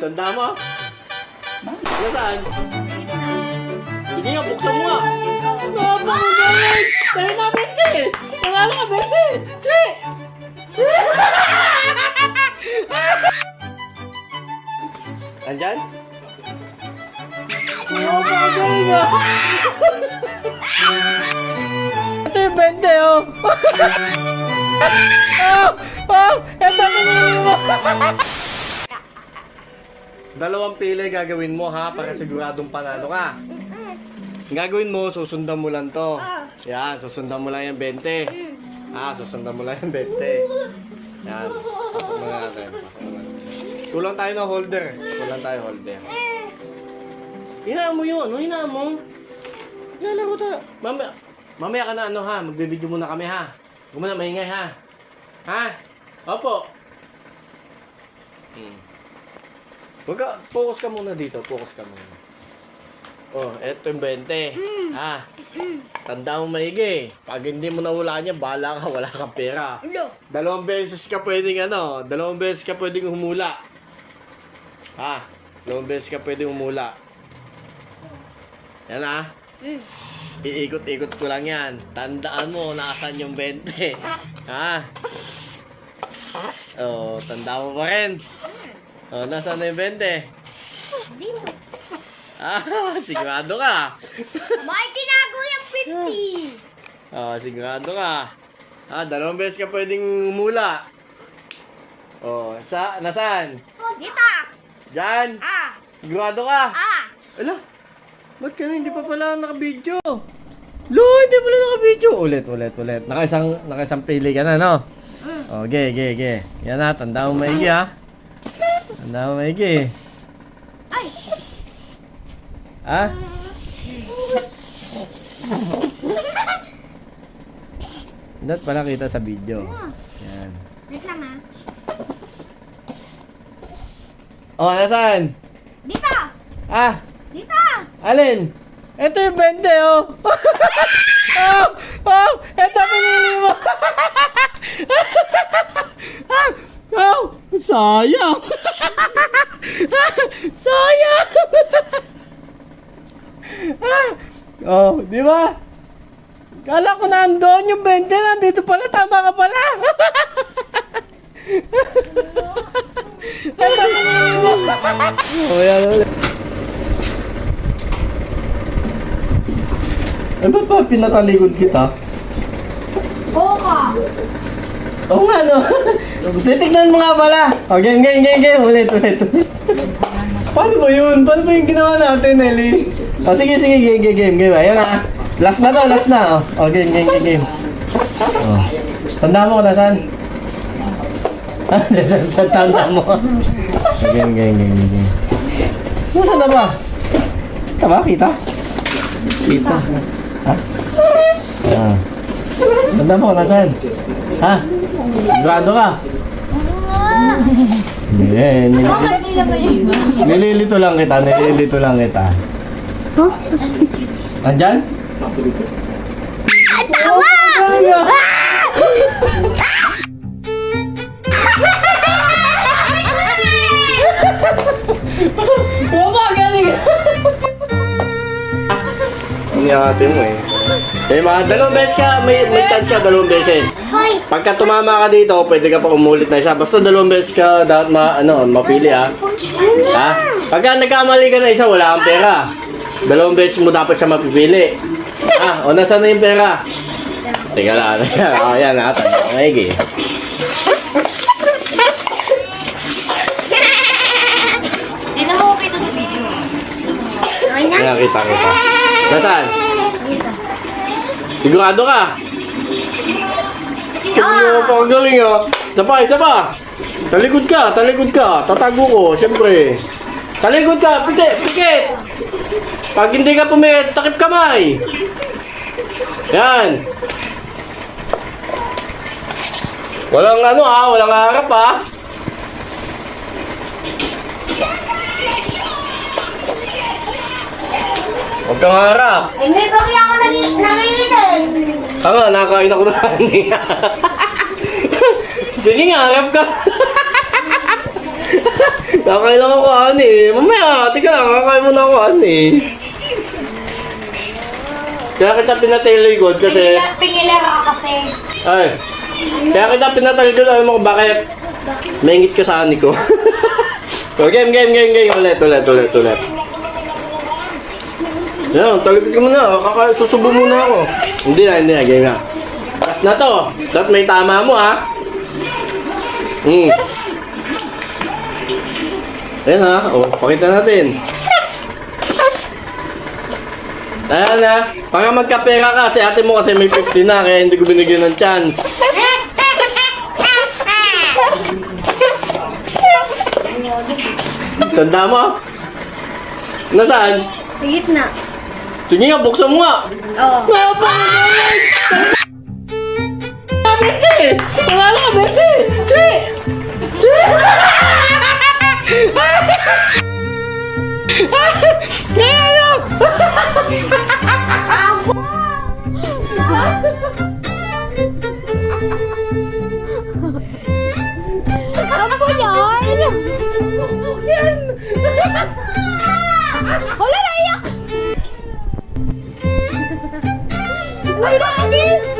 Tanda mo? Nasaan? Sige nga, buksan mo nga. Pangagaling! Sa'yo na, Bente! Panalo ka, Bente! Che! Che! Andyan? Oh, pangagaling ah! Ito yung Bente, oh! oh! Oh! Ito pinili mo! Dalawang pili gagawin mo ha para siguradong panalo ka. Ang gagawin mo, susundan mo lang to. Yan, susundan mo lang yung 20. Ah, susundan mo lang yung 20. Yan, mo mo. Kulang tayo ng holder. Kulang tayo holder. Hinaan mo yun, ano hinaan mo? Lalaro tayo. Mamaya, mamaya ka na ano ha, magbibideo muna kami ha. Huwag mo na maingay ha. Ha? Opo. Hmm. Huwag ka, focus ka muna dito, focus ka muna. Oh, eto yung 20. Ha? Tanda mo maigi. Pag hindi mo nawala niya, bahala ka, wala kang pera. Ulo. Dalawang beses ka pwedeng ano, dalawang beses ka pwedeng humula. Ha? Dalawang beses ka pwedeng humula. Yan ah. Iikot-ikot ko lang yan. Tandaan mo, nakasan yung 20. Ha? Oh, tanda mo pa rin. Oh, nasaan na yung 20? Dito. Ah, sigurado ka. Bakit tinago yung 50? Ah, sigurado ka. Ah, dalawang beses ka pwedeng umula. Oh, sa, nasaan? Dito. Diyan. Ah. Sigurado ka. Ah. Ala, ba't ka na hindi pa pala naka-video? Lo, hindi pala naka-video. Ulit, ulit, ulit. Nakaisang, nakaisang pili ka na, no? Oh, ge, ge, ge. Yan na, tanda mo maigi, ha? Mo maigi. Ay. Ha? Dapat pala kita sa video. Yan. Wait lang ah. Oh, nasaan? Dito. Ah, Dito. alin? Ito yung 20, oh. oh, oh, ito pinili mo. oh, sayang. sayang. Oh, di ba? Kala ko nandoon yung 20, nandito pala, tama ka pala. oh, yan ulit. Eh, ba't ba pinatalikod kita? Oo ka. Oo nga, no? Titignan mo nga pala. O, game, game, game, game. Ulit, ulit, ulit. Paano ba yun? Paano ba yung ginawa natin, Ellie? O, sige, sige, game, game, game, game. Ayan na. Last na to, last na. O, o game, game, game, game. O. Tanda mo kung nasaan? Tanda mo. Game, game, game, game, game. Nasaan na ba? Kita ba? Kita? Kita. Ha? Ah. Tanda mo kung nasaan? Ha? Sigurado ka? Yun? nililito lang kita, nililito lang kita. Huh? Nandyan? Tawa! Oo, galing! Hindi natin mo eh. Eh, mga dalawang beses ka, may, may chance ka dalawang beses. Hoy. Pagka tumama ka dito, pwede ka pa umulit na isa. Basta dalawang beses ka dapat ma, ano, mapili ha. Ha? Pagka nagkamali ka na isa, wala kang pera. Dalawang beses mo dapat siya mapipili. Ha? O, nasaan na yung pera? Teka lang. O, yan ha. Tanda ko maigi. Hindi na ako kita sa video. Okay na? Kaya kita kita. Nasaan? Sigurado ka? Kaya mo pa ang galing ha. Isa pa, isa pa. Talikod ka, talikod ka. Tatago ko, siyempre. Talikod ka, pikit, pikit. Pag hindi ka pumit, takip kamay. Yan. Walang ano ha, walang harap ha. Huwag kang harap. Hindi ba kaya ako nanginginig? Tanga, nakain ako na niya. Sige nga, harap ka. Kakain lang ako, ani. Mamaya, tika lang, kakain mo na ako, ani. Kaya kita pinatalikod kasi... Pingila, pingila ka kasi. Ay, kaya kita pinatalikod, alam mo kung bakit? Maingit ka sa ani ko. so, game, game, game, game. Ulit, ulit, ulit, ulit. Yan, talikod ka muna. Kaka susubo muna ako. Hindi na, hindi na. Game na. Last na to. Dapat may tama mo, ha? Hmm. Ayan ha, o, pakita natin. Ayan na, para magkapera ka, si ate mo kasi may 50 na, kaya hindi ko binigyan ng chance. Tanda mo? Nasaan? Sa gitna. Sige nga, buksan mo nga. Oo. Napakagaling! Bente! Wala ka, Bente! Che! Che! Kaya na! Ano ba yan? Yan! Wala naiyak! Wala naiyak!